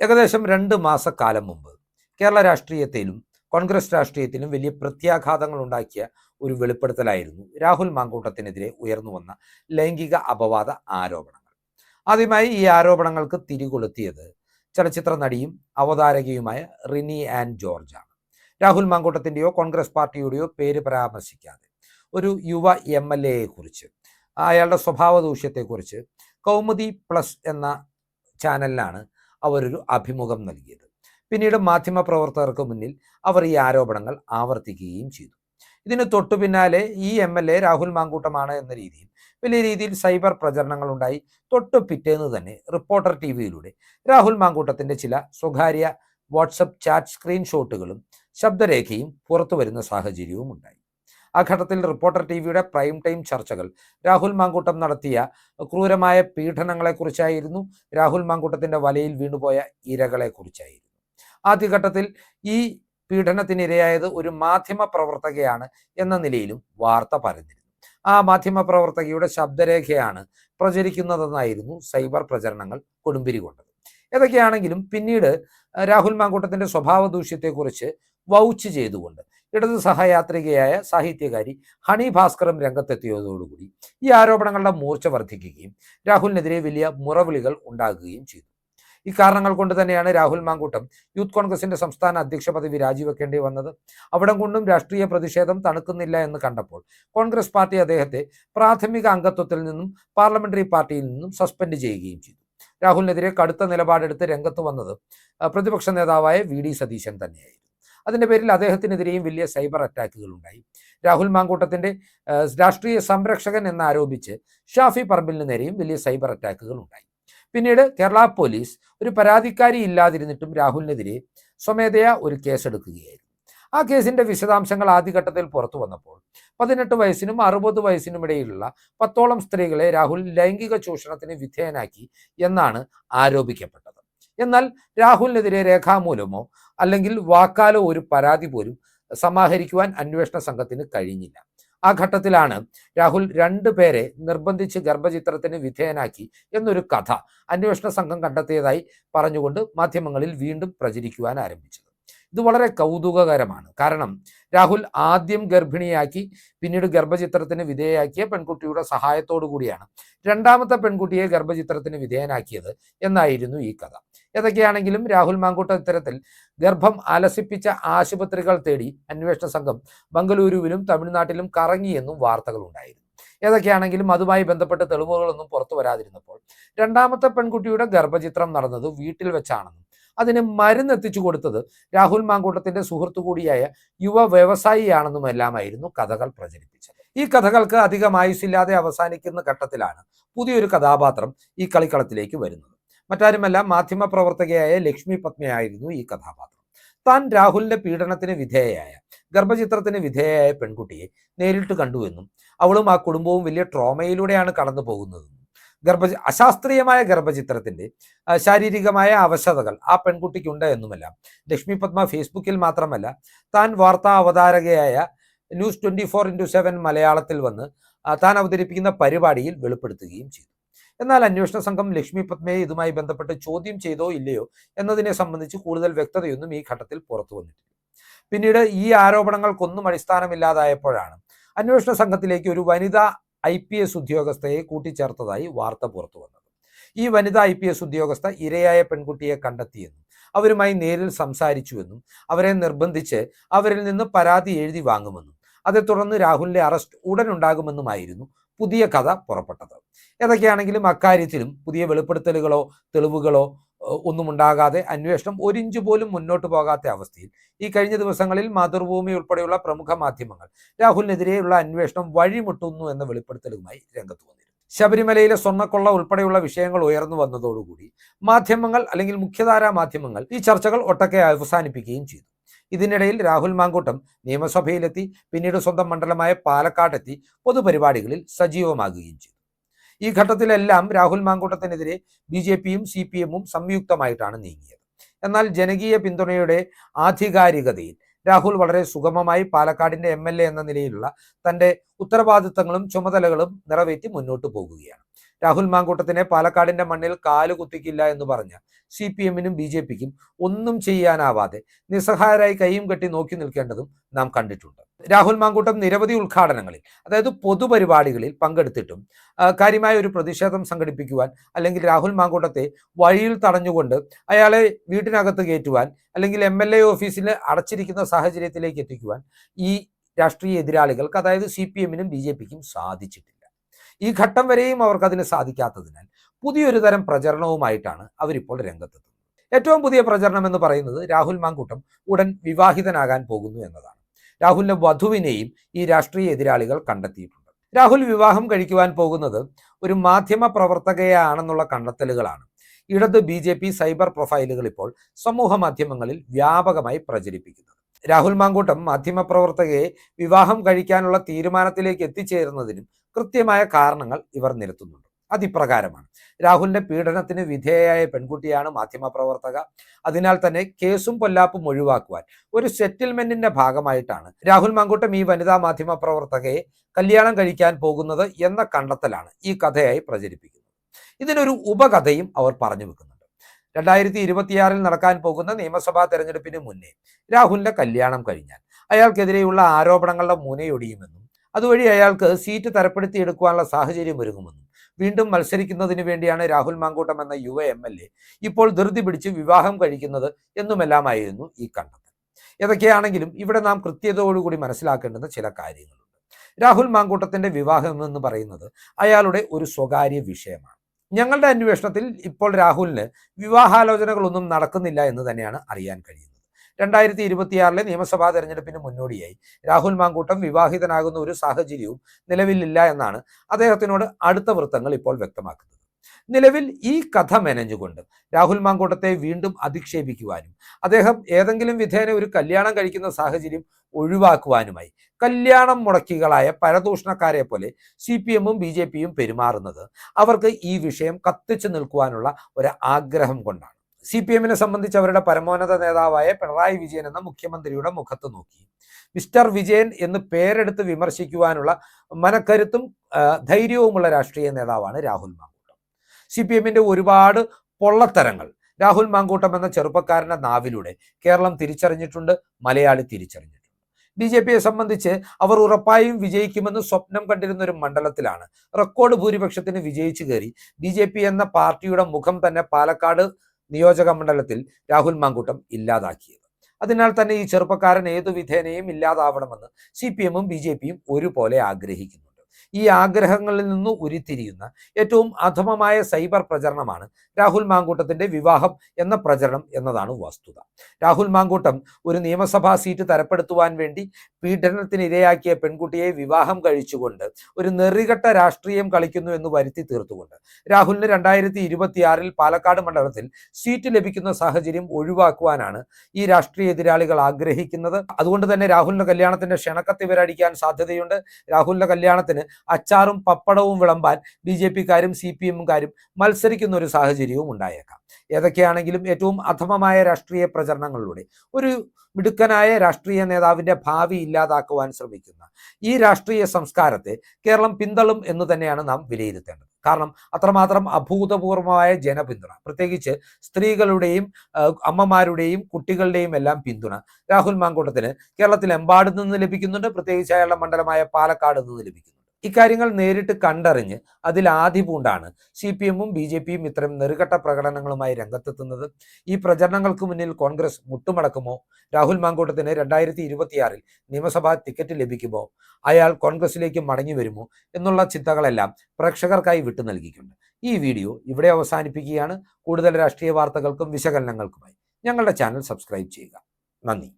ഏകദേശം രണ്ട് മാസക്കാലം മുമ്പ് കേരള രാഷ്ട്രീയത്തിലും കോൺഗ്രസ് രാഷ്ട്രീയത്തിലും വലിയ പ്രത്യാഘാതങ്ങൾ ഉണ്ടാക്കിയ ഒരു വെളിപ്പെടുത്തലായിരുന്നു രാഹുൽ മാങ്കൂട്ടത്തിനെതിരെ ഉയർന്നു വന്ന ലൈംഗിക അപവാദ ആരോപണങ്ങൾ. ആദ്യമായി ഈ ആരോപണങ്ങൾക്ക് തിരികൊളുത്തിയത് ചലച്ചിത്ര നടിയും അവതാരകയുമായ റിനി ആൻഡ് ജോർജാണ് രാഹുൽ മാങ്കൂട്ടത്തിന്റെയോ കോൺഗ്രസ് പാർട്ടിയുടെയോ പേര് പരാമർശിക്കാതെ ഒരു യുവ എം എൽ എയെ കുറിച്ച് അയാളുടെ സ്വഭാവ ദൂഷ്യത്തെക്കുറിച്ച് കൗമുദി പ്ലസ് എന്ന ചാനലിലാണ് അവരൊരു അഭിമുഖം നൽകിയത്. പിന്നീട് മാധ്യമപ്രവർത്തകർക്ക് മുന്നിൽ അവർ ഈ ആരോപണങ്ങൾ ആവർത്തിക്കുകയും ചെയ്തു. ഇതിന് തൊട്ടു പിന്നാലെ ഈ എം എൽ എ രാഹുൽ മാങ്കൂട്ടമാണ് എന്ന രീതിയിൽ വലിയ രീതിയിൽ സൈബർ പ്രചരണങ്ങൾ ഉണ്ടായി. തൊട്ടു പിറ്റേന്ന് തന്നെ റിപ്പോർട്ടർ ടി വിയിലൂടെ രാഹുൽ മാങ്കൂട്ടത്തിന്റെ ചില സ്വകാര്യ വാട്സപ്പ് ചാറ്റ് സ്ക്രീൻഷോട്ടുകളും ശബ്ദരേഖയും പുറത്തു വരുന്ന സാഹചര്യവും ഉണ്ടായി. ആ ഘട്ടത്തിൽ റിപ്പോർട്ടർ ടി വിയുടെ പ്രൈം ടൈം ചർച്ചകൾ. രാഹുൽ മാങ്കൂട്ടം നടത്തിയ ക്രൂരമായ പീഡനങ്ങളെക്കുറിച്ചായിരുന്നു. രാഹുൽ മാങ്കൂട്ടത്തിന്റെ വലയിൽ വീണുപോയ ഇരകളെക്കുറിച്ചായിരുന്നു. ആദ്യഘട്ടത്തിൽ ഈ പീഡനത്തിനിരയായത് ഒരു മാധ്യമ പ്രവർത്തകയാണ് എന്ന നിലയിലും വാർത്ത പരന്നിരുന്നു. ആ മാധ്യമ പ്രവർത്തകയുടെ ശബ്ദരേഖയാണ് പ്രചരിക്കുന്നതെന്നായിരുന്നു സൈബർ പ്രചരണങ്ങൾ കൊടുമ്പിരി കൊണ്ടത്. ഏതൊക്കെയാണെങ്കിലും പിന്നീട് രാഹുൽ മാങ്കൂട്ടത്തിന്റെ സ്വഭാവ ദൂഷ്യത്തെക്കുറിച്ച് വൗച്ച് ചെയ്തുകൊണ്ട് ഇടതു സഹയാത്രികയായ സാഹിത്യകാരി ഹണി ഭാസ്കറും രംഗത്തെത്തിയതോടുകൂടി ഈ ആരോപണങ്ങളുടെ മൂർച്ച വർദ്ധിക്കുകയും രാഹുലിനെതിരെ വലിയ മുറവിളികൾ ഉണ്ടാകുകയും ചെയ്തു. ഈ കാരണങ്ങൾ കൊണ്ട് തന്നെയാണ് രാഹുൽ മാങ്കൂട്ടം യൂത്ത് കോൺഗ്രസിന്റെ സംസ്ഥാന അധ്യക്ഷ പദവി രാജിവെക്കേണ്ടി വന്നത്. അവിടം കൊണ്ടും രാഷ്ട്രീയ പ്രതിഷേധം തണുക്കുന്നില്ല എന്ന് കണ്ടപ്പോൾ കോൺഗ്രസ് പാർട്ടി അദ്ദേഹത്തെ പ്രാഥമിക അംഗത്വത്തിൽ നിന്നും പാർലമെന്ററി പാർട്ടിയിൽ നിന്നും സസ്പെൻഡ് ചെയ്യുകയും ചെയ്തു. രാഹുലിനെതിരെ കടുത്ത നിലപാടെടുത്ത് രംഗത്ത് വന്നത് പ്രതിപക്ഷ നേതാവായ വി ഡി സതീശൻ തന്നെയായിരുന്നു. അതിന്റെ പേരിൽ അദ്ദേഹത്തിനെതിരെയും വലിയ സൈബർ അറ്റാക്കുകൾ ഉണ്ടായി. രാഹുൽ മാങ്കൂട്ടത്തിന്റെ രാഷ്ട്രീയ സംരക്ഷകൻ എന്നാരോപിച്ച് ഷാഫി പറമ്പിലിന് നേരെയും വലിയ സൈബർ അറ്റാക്കുകൾ ഉണ്ടായി. പിന്നീട് കേരള പോലീസ് ഒരു പരാതിക്കാരി ഇല്ലാതിരുന്നിട്ടും രാഹുലിനെതിരെ സ്വമേധയാ ഒരു കേസെടുക്കുകയായിരുന്നു. ആ കേസിന്റെ വിശദാംശങ്ങൾ ആദ്യഘട്ടത്തിൽ പുറത്തു വന്നപ്പോൾ പതിനെട്ട് വയസ്സിനും അറുപത് വയസ്സിനും ഇടയിലുള്ള പത്തോളം സ്ത്രീകളെ രാഹുൽ ലൈംഗിക ചൂഷണത്തിന് വിധേയനാക്കി എന്നാണ് ആരോപിക്കപ്പെട്ടത്. എന്നാൽ രാഹുലിനെതിരെ രേഖാമൂലമോ അല്ലെങ്കിൽ വാക്കാലോ ഒരു പരാതി പോലും സമാഹരിക്കുവാൻ അന്വേഷണ സംഘത്തിന് കഴിഞ്ഞില്ല. ആ ഘട്ടത്തിലാണ് രാഹുൽ രണ്ടു പേരെ നിർബന്ധിച്ച് ഗർഭചിത്രത്തിന് വിധേയനാക്കി എന്നൊരു കഥ അന്വേഷണ സംഘം കണ്ടെത്തിയതായി പറഞ്ഞുകൊണ്ട് മാധ്യമങ്ങളിൽ വീണ്ടും പ്രചരിക്കുവാൻ ആരംഭിച്ചത്. ഇത് വളരെ കൗതുകകരമാണ്. കാരണം രാഹുൽ ആദ്യം ഗർഭിണിയാക്കി പിന്നീട് ഗർഭചിത്രത്തിന് വിധേയയാക്കിയ പെൺകുട്ടിയുടെ സഹായത്തോടു കൂടിയാണ് രണ്ടാമത്തെ പെൺകുട്ടിയെ ഗർഭചിത്രത്തിന് വിധേയനാക്കിയത് എന്നായിരുന്നു ഈ കഥ. ഏതൊക്കെയാണെങ്കിലും രാഹുൽ മാങ്കൂട്ട ഇത്തരത്തിൽ ഗർഭം ആലസിപ്പിച്ച ആശുപത്രികൾ തേടി അന്വേഷണ സംഘം ബംഗളൂരുവിലും തമിഴ്നാട്ടിലും കറങ്ങിയെന്നും വാർത്തകളുണ്ടായിരുന്നു. ഏതൊക്കെയാണെങ്കിലും അതുമായി ബന്ധപ്പെട്ട തെളിവുകളൊന്നും പുറത്തു വരാതിരുന്നപ്പോൾ രണ്ടാമത്തെ പെൺകുട്ടിയുടെ ഗർഭചിത്രം നടന്നത് വീട്ടിൽ വെച്ചാണെന്നും അതിന് മരുന്ന് എത്തിച്ചു കൊടുത്തത് രാഹുൽ മാങ്കൂട്ടത്തിന്റെ സുഹൃത്തു കൂടിയായ യുവ വ്യവസായിയാണെന്നുമെല്ലാമായിരുന്നു കഥകൾ പ്രചരിപ്പിച്ചത്. ഈ കഥകൾക്ക് അധികം ആയുസില്ലാതെ അവസാനിക്കുന്ന ഘട്ടത്തിലാണ് പുതിയൊരു കഥാപാത്രം ഈ കളിക്കളത്തിലേക്ക് വരുന്നത്. മറ്റാരുമല്ല മാധ്യമ പ്രവർത്തകയായ ലക്ഷ്മി പത്മയായിരുന്നു ഈ കഥാപാത്രം. താൻ രാഹുലിന്റെ പീഡനത്തിന് വിധേയയായ ഗർഭചിത്രത്തിന് വിധേയയായ പെൺകുട്ടിയെ നേരിട്ട് കണ്ടുവെന്നും അവളും ആ കുടുംബവും വലിയ ട്രോമയിലൂടെയാണ് കടന്നു പോകുന്നതെന്നും ഗർഭ അശാസ്ത്രീയമായ ഗർഭചിത്രത്തിന്റെ ശാരീരികമായ അവശതകൾ ആ പെൺകുട്ടിക്കുണ്ട് എന്നുമെല്ലാം. ലക്ഷ്മി പത്മ ഫേസ്ബുക്കിൽ മാത്രമല്ല താൻ വാർത്താ അവതാരകയായ news twenty four into seven മലയാളത്തിൽ വന്ന് താൻ അവതരിപ്പിക്കുന്ന പരിപാടിയിൽ വെളിപ്പെടുത്തുകയും ചെയ്തു. എന്നാൽ അന്വേഷണ സംഘം ലക്ഷ്മി പത്മയെ ഇതുമായി ബന്ധപ്പെട്ട് ചോദ്യം ചെയ്തോ ഇല്ലയോ എന്നതിനെ സംബന്ധിച്ച് കൂടുതൽ വ്യക്തതയൊന്നും ഈ ഘട്ടത്തിൽ പുറത്തു വന്നിട്ടില്ല. പിന്നീട് ഈ ആരോപണങ്ങൾക്കൊന്നും അടിസ്ഥാനമില്ലാതായപ്പോഴാണ് അന്വേഷണ സംഘത്തിലേക്ക് ഒരു വനിതാ ഐ പി എസ് ഉദ്യോഗസ്ഥയെ കൂട്ടിച്ചേർത്തതായി വാർത്ത പുറത്തു വന്നത്. ഈ വനിതാ ഐ പി എസ് ഉദ്യോഗസ്ഥ ഇരയായ പെൺകുട്ടിയെ കണ്ടെത്തിയെന്നും അവരുമായി നേരിൽ സംസാരിച്ചുവെന്നും അവരെ നിർബന്ധിച്ച് അവരിൽ നിന്ന് പരാതി എഴുതി വാങ്ങുമെന്നും അതേ തുടർന്ന് രാഹുലിന്റെ അറസ്റ്റ് ഉടൻ ഉണ്ടാകുമെന്നുമായിരുന്നു പുതിയ കഥ പുറപ്പെട്ടത്. ഏതൊക്കെയാണെങ്കിലും അക്കാര്യത്തിലും പുതിയ വെളിപ്പെടുത്തലുകളോ തെളിവുകളോ ഒന്നും ഉണ്ടാകാതെ അന്വേഷണം ഒരിഞ്ച് പോലും മുന്നോട്ട് പോകാത്ത അവസ്ഥയിൽ. ഈ കഴിഞ്ഞ ദിവസങ്ങളിൽ മാതൃഭൂമി ഉൾപ്പെടെയുള്ള പ്രമുഖ മാധ്യമങ്ങൾ രാഹുലിനെതിരെയുള്ള അന്വേഷണം വഴിമുട്ടുന്നു എന്ന വെളിപ്പെടുത്തലുമായി രംഗത്ത് വന്നിരുന്നു. ശബരിമലയിലെ സ്വർണക്കൊള്ള ഉൾപ്പെടെയുള്ള വിഷയങ്ങൾ ഉയർന്നു വന്നതോടുകൂടി മാധ്യമങ്ങൾ അല്ലെങ്കിൽ മുഖ്യധാരാ മാധ്യമങ്ങൾ ഈ ചർച്ചകൾ ഒട്ടൊക്കെ അവസാനിപ്പിക്കുകയും ചെയ്തു. ഇതിനിടയിൽ രാഹുൽ മാങ്കൂട്ടം നിയമസഭയിലെത്തി പിന്നീട് സ്വന്തം മണ്ഡലമായ പാലക്കാട്ടെത്തി പൊതുപരിപാടികളിൽ സജീവമാകുകയും ചെയ്തു. ഈ ഘട്ടത്തിലെല്ലാം രാഹുൽ മാങ്കൂട്ടത്തിനെതിരെ ബി ജെ പിയും സി പി എമ്മും സംയുക്തമായിട്ടാണ് നീങ്ങിയത്. എന്നാൽ ജനകീയ പിന്തുണയുടെ ആധികാരികതയിൽ രാഹുൽ വളരെ സുഗമമായി പാലക്കാടിന്റെ എം എന്ന നിലയിലുള്ള തന്റെ ഉത്തരവാദിത്തങ്ങളും ചുമതലകളും നിറവേറ്റി മുന്നോട്ട് പോകുകയാണ്. രാഹുൽ മാങ്കൂട്ടത്തിനെ പാലക്കാടിന്റെ മണ്ണിൽ കാൽ കുത്തിക്കില്ല എന്ന് പറഞ്ഞ സി പി എമ്മിനും ബി ജെ പിക്കും ഒന്നും ചെയ്യാനാവാതെ നിസ്സഹായരായി കൈയും കെട്ടി നോക്കി നിൽക്കേണ്ടതും നാം കണ്ടിട്ടുണ്ട്. രാഹുൽ മാങ്കൂട്ടം നിരവധി ഉദ്ഘാടനങ്ങളിൽ അതായത് പൊതുപരിപാടികളിൽ പങ്കെടുത്തിട്ടും കാര്യമായ ഒരു പ്രതിഷേധം സംഘടിപ്പിക്കുവാൻ അല്ലെങ്കിൽ രാഹുൽ മാങ്കൂട്ടത്തെ വഴിയിൽ തടഞ്ഞുകൊണ്ട് അയാളെ വീട്ടിനകത്ത് കയറ്റുവാൻ അല്ലെങ്കിൽ എം എൽ എ ഓഫീസിൽ അടച്ചിരിക്കുന്ന സാഹചര്യത്തിലേക്ക് എത്തിക്കുവാൻ ഈ രാഷ്ട്രീയ എതിരാളികൾക്ക് അതായത് സി പി എമ്മിനും ബി ജെ പിക്കും സാധിച്ചിട്ടില്ല. ഈ ഘട്ടം വരെയും അവർക്ക് അതിന് സാധിക്കാത്തതിനാൽ പുതിയൊരു തരം പ്രചരണവുമായിട്ടാണ് അവരിപ്പോൾ രംഗത്തെത്തുന്നത്. ഏറ്റവും പുതിയ പ്രചരണം എന്ന് പറയുന്നത് രാഹുൽ മാങ്കൂട്ടം ഉടൻ വിവാഹിതനാകാൻ പോകുന്നു എന്നതാണ്. രാഹുലിന്റെ വധുവിനെയും ഈ രാഷ്ട്രീയ എതിരാളികൾ കണ്ടെത്തിയിട്ടുണ്ട്. രാഹുൽ വിവാഹം കഴിക്കുവാൻ പോകുന്നത് ഒരു മാധ്യമ പ്രവർത്തകയാണെന്നുള്ള കണ്ടെത്തലുകളാണ്. ഇടത് ബി സൈബർ പ്രൊഫൈലുകൾ ഇപ്പോൾ സമൂഹ മാധ്യമങ്ങളിൽ വ്യാപകമായി പ്രചരിപ്പിക്കുന്നത്. രാഹുൽ മാങ്കൂട്ടം മാധ്യമപ്രവർത്തകയെ വിവാഹം കഴിക്കാനുള്ള തീരുമാനത്തിലേക്ക് എത്തിച്ചേരുന്നതിനും കൃത്യമായ കാരണങ്ങൾ ഇവർ നിരത്തുന്നുണ്ട്. അതിപ്രകാരമാണ്. രാഹുലിന്റെ പീഡനത്തിന് വിധേയയായ പെൺകുട്ടിയാണ് മാധ്യമപ്രവർത്തക. അതിനാൽ തന്നെ കേസും പൊല്ലാപ്പും ഒഴിവാക്കുവാൻ ഒരു സെറ്റിൽമെന്റിന്റെ ഭാഗമായിട്ടാണ് രാഹുൽ മാങ്കൂട്ടം ഈ വനിതാ മാധ്യമപ്രവർത്തകയെ കല്യാണം കഴിക്കാൻ പോകുന്നത് എന്ന കണ്ടെത്തലാണ് ഈ കഥയായി പ്രചരിപ്പിക്കുന്നത്. ഇതിനൊരു ഉപകഥയും അവർ പറഞ്ഞു വെക്കുന്നുണ്ട്. രണ്ടായിരത്തി ഇരുപത്തിയാറിൽ നടക്കാൻ പോകുന്ന നിയമസഭാ തെരഞ്ഞെടുപ്പിന് മുന്നേ രാഹുലിന്റെ കല്യാണം കഴിഞ്ഞാൽ അയാൾക്കെതിരെയുള്ള ആരോപണങ്ങളുടെ മുനയൊടിയുമെന്നും അതുവഴി അയാൾക്ക് സീറ്റ് തരപ്പെടുത്തിയെടുക്കുവാനുള്ള സാഹചര്യം ഒരുങ്ങുമെന്നും വീണ്ടും മത്സരിക്കുന്നതിന് വേണ്ടിയാണ് രാഹുൽ മാങ്കൂട്ടം എന്ന യുവ എം എൽ എ ഇപ്പോൾ ധൃതി പിടിച്ച് വിവാഹം കഴിക്കുന്നത് എന്നുമെല്ലാമായിരുന്നു ഈ കണ്ടെത്തൽ. ഏതൊക്കെയാണെങ്കിലും ഇവിടെ നാം കൃത്യതയോടുകൂടി മനസ്സിലാക്കേണ്ടുന്ന ചില കാര്യങ്ങളുണ്ട്. രാഹുൽ മാങ്കൂട്ടത്തിന്റെ വിവാഹം എന്ന് പറയുന്നത് അയാളുടെ ഒരു സ്വകാര്യ വിഷയമാണ്. ഞങ്ങളുടെ അന്വേഷണത്തിൽ ഇപ്പോൾ രാഹുലിന് വിവാഹാലോചനകളൊന്നും നടക്കുന്നില്ല എന്ന് തന്നെയാണ് അറിയാൻ കഴിയുന്നത്. രണ്ടായിരത്തി ഇരുപത്തിയാറിലെ നിയമസഭാ തെരഞ്ഞെടുപ്പിന് മുന്നോടിയായി രാഹുൽ മാങ്കൂട്ടം വിവാഹിതനാകുന്ന ഒരു സാഹചര്യവും നിലവിലില്ല എന്നാണ് അദ്ദേഹത്തിനോട് അടുത്ത വൃത്തങ്ങൾ ഇപ്പോൾ വ്യക്തമാക്കുന്നത്. നിലവിൽ ഈ കഥ മെനഞ്ഞുകൊണ്ട് രാഹുൽ മാങ്കൂട്ടത്തെ വീണ്ടും അധിക്ഷേപിക്കുവാനും അദ്ദേഹം ഏതെങ്കിലും വിധേന ഒരു കല്യാണം കഴിക്കുന്ന സാഹചര്യം ഒഴിവാക്കുവാനുമായി കല്യാണം മുടക്കികളായ പരദൂഷണക്കാരെ പോലെ സി പി എമ്മും ബി ജെ പിയും പെരുമാറുന്നത് അവർക്ക് ഈ വിഷയം കത്തിച്ചു നിൽക്കുവാനുള്ള ഒരു ആഗ്രഹം കൊണ്ടാണ്. സി പി എമ്മിനെ സംബന്ധിച്ച് അവരുടെ പരമോന്നത നേതാവായ പിണറായി വിജയൻ എന്ന മുഖ്യമന്ത്രിയുടെ മുഖത്ത് നോക്കി. മിസ്റ്റർ വിജയൻ എന്ന് പേരെടുത്ത് വിമർശിക്കുവാനുള്ള മനക്കരുത്തും ധൈര്യവുമുള്ള രാഷ്ട്രീയ നേതാവാണ് രാഹുൽ മാങ്കൂട്ടം. സി പി എമ്മിന്റെ ഒരുപാട് പൊള്ളത്തരങ്ങൾ. രാഹുൽ മാങ്കൂട്ടം എന്ന ചെറുപ്പക്കാരന്റെ നാവിലൂടെ കേരളം തിരിച്ചറിഞ്ഞിട്ടുണ്ട് മലയാളി തിരിച്ചറിഞ്ഞിട്ടുണ്ട്. ബി ജെ പിയെ സംബന്ധിച്ച് അവർ ഉറപ്പായും വിജയിക്കുമെന്ന് സ്വപ്നം കണ്ടിരുന്ന ഒരു മണ്ഡലത്തിലാണ്. റെക്കോർഡ് ഭൂരിപക്ഷത്തിന് വിജയിച്ചു കയറി ബി ജെ പി എന്ന പാർട്ടിയുടെ മുഖം തന്നെ പാലക്കാട് നിയോജക മണ്ഡലത്തിൽ രാഹുൽ മാങ്കൂട്ടം ഇല്ലാതാക്കിയത്. അതിനാൽ തന്നെ ഈ ചെറുപ്പക്കാരൻ ഏതു വിധേനയും ഇല്ലാതാവണമെന്ന് സി പി എമ്മും ബി ജെ പിയും ഒരുപോലെ ആഗ്രഹിക്കുന്നുണ്ട് ഈ ആഗ്രഹങ്ങളിൽ നിന്ന് ഉരുത്തിരിയുന്ന ഏറ്റവും അധമമായ സൈബർ പ്രചരണമാണ് രാഹുൽ മാങ്കൂട്ടത്തിന്റെ വിവാഹം എന്ന പ്രചരണം എന്നതാണ് വസ്തുത. രാഹുൽ മാങ്കൂട്ടം ഒരു നിയമസഭാ സീറ്റ് തരപ്പെടുത്തുവാൻ വേണ്ടി പീഡനത്തിന് ഇരയാക്കിയ പെൺകുട്ടിയെ വിവാഹം കഴിച്ചുകൊണ്ട് ഒരു നെറികെട്ട രാഷ്ട്രീയം കളിക്കുന്നു എന്ന് വരുത്തി തീർത്തുകൊണ്ട് രാഹുലിന് രണ്ടായിരത്തി ഇരുപത്തിയാറിൽ പാലക്കാട് മണ്ഡലത്തിൽ സീറ്റ് ലഭിക്കുന്ന സാഹചര്യം ഒഴിവാക്കുവാനാണ് ഈ രാഷ്ട്രീയ എതിരാളികൾ ആഗ്രഹിക്കുന്നത്. അതുകൊണ്ട് തന്നെ രാഹുലിന്റെ കല്യാണത്തിന്റെ ക്ഷണക്കത്ത് ഇവരടിക്കാൻ സാധ്യതയുണ്ട്. രാഹുലിന്റെ കല്യാണത്തിന് അച്ചാറും പപ്പടവും വിളമ്പാൻ ബി ജെ പിക്കാരും സി പി എമ്മുകാരും മത്സരിക്കുന്ന ഒരു സാഹചര്യവും ഉണ്ടായേക്കാം. ഏതൊക്കെയാണെങ്കിലും ഏറ്റവും അധമമായ രാഷ്ട്രീയ പ്രചരണങ്ങളിലൂടെ ഒരു മിടുക്കനായ രാഷ്ട്രീയ നേതാവിന്റെ ഭാവി ഇല്ലാതാക്കുവാൻ ശ്രമിക്കുന്ന ഈ രാഷ്ട്രീയ സംസ്കാരത്തെ കേരളം പിന്തള്ളും എന്ന് തന്നെയാണ് നാം വിലയിരുത്തേണ്ടത്. കാരണം അത്രമാത്രം അഭൂതപൂർവമായ ജനപിന്തുണ പ്രത്യേകിച്ച് സ്ത്രീകളുടെയും അമ്മമാരുടെയും കുട്ടികളുടെയും എല്ലാം പിന്തുണ രാഹുൽ മാങ്കൂട്ടത്തിന് കേരളത്തിലെമ്പാടും നിന്ന് ലഭിക്കുന്നുണ്ട്. പ്രത്യേകിച്ച് അയാളുടെ മണ്ഡലമായ പാലക്കാട് നിന്ന് ലഭിക്കുന്നുണ്ട്. ഇക്കാര്യങ്ങൾ നേരിട്ട് കണ്ടറിഞ്ഞ് അതിൽ ആദ്യപൂണ്ടാണ് സി പി എമ്മും ബി ജെ പിയും ഇത്തരം നെറുകെട്ട പ്രകടനങ്ങളുമായി രംഗത്തെത്തുന്നത്. ഈ പ്രചരണങ്ങൾക്ക് മുന്നിൽ കോൺഗ്രസ് മുട്ടുമടക്കുമോ? രാഹുൽ മാങ്കൂട്ടത്തിന് രണ്ടായിരത്തി ഇരുപത്തിയാറിൽ നിയമസഭാ ടിക്കറ്റ് ലഭിക്കുമോ? അയാൾ കോൺഗ്രസിലേക്ക് മടങ്ങി വരുമോ? എന്നുള്ള ചിന്തകളെല്ലാം പ്രേക്ഷകർക്കായി വിട്ടു നൽകിയിട്ടുണ്ട്. ഈ വീഡിയോ ഇവിടെ അവസാനിപ്പിക്കുകയാണ്. കൂടുതൽ രാഷ്ട്രീയ വാർത്തകൾക്കും വിശകലനങ്ങൾക്കുമായി ഞങ്ങളുടെ ചാനൽ സബ്സ്ക്രൈബ് ചെയ്യുക. നന്ദി.